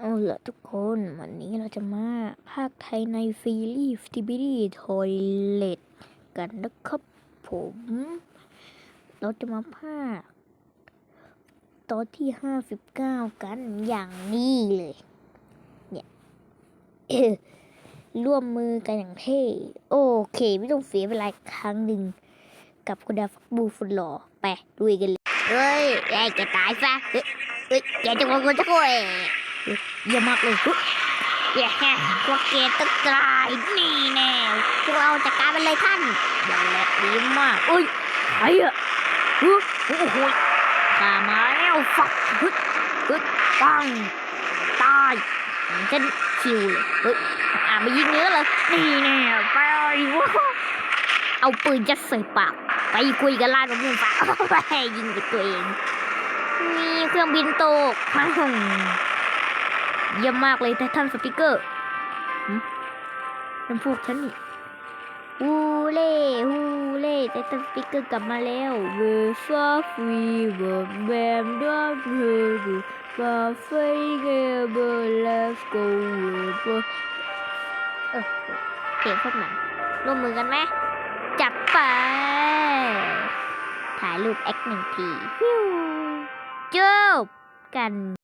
เอาละทุกคนวันนี้เราจะมาภาคไทยในซีรีส์ทิบิดี้ทอยเลตกันนะครับผม เราจะมาภาค ตอนที่ห้าสิบเก้ากันอย่างนี้เลย เนี่ยร่วมมือกันอย่างเท่โอเค ไม่ต้องเสียเวลาครั้งหนึ่ง กับคุณดาฟักบูฟุตหล่อไปลุยกันเลย เฮ้ยไอ้แกตายซะเฮ้ยแกจะมาคนจะโวย เยี่ยมมากเลยเฮ้ยแย่พวกแกต้องตายนี่แน่พวกเราจัดการมันเลยท่านอย่างแหละดีมากอุ้ยใครอะเฮ้ยโอ้โหข้ามาแล้วฟักเฮ้ยเฮ้ยปังตายฉันคิวเลยเฮ้ยอ่ามายิงเนื้อเลยนี่แน่ไปว้าวเอาปืนจะใส่ปากไปคุยกันลาดกับมึงปะไปยิงกับตัวเองมีเครื่องบินตกมา เยี่ยมมากเลยแต่ท่านสปิเกอร์นั่นพวกฉันนี่ฮูเล่ฮูเล่แต่ท่านสปิเกอร์กลับมาแล้วเวฟฟรีเบิร์แบมดอเบอร์ฟาเฟเกเบอร์เลสโกเบอร์เออเพลงพวกนั้นร่วมมือกันไหมจัดไป ถ่ายรูปแอคหนึ่งทีฟิวจบกัน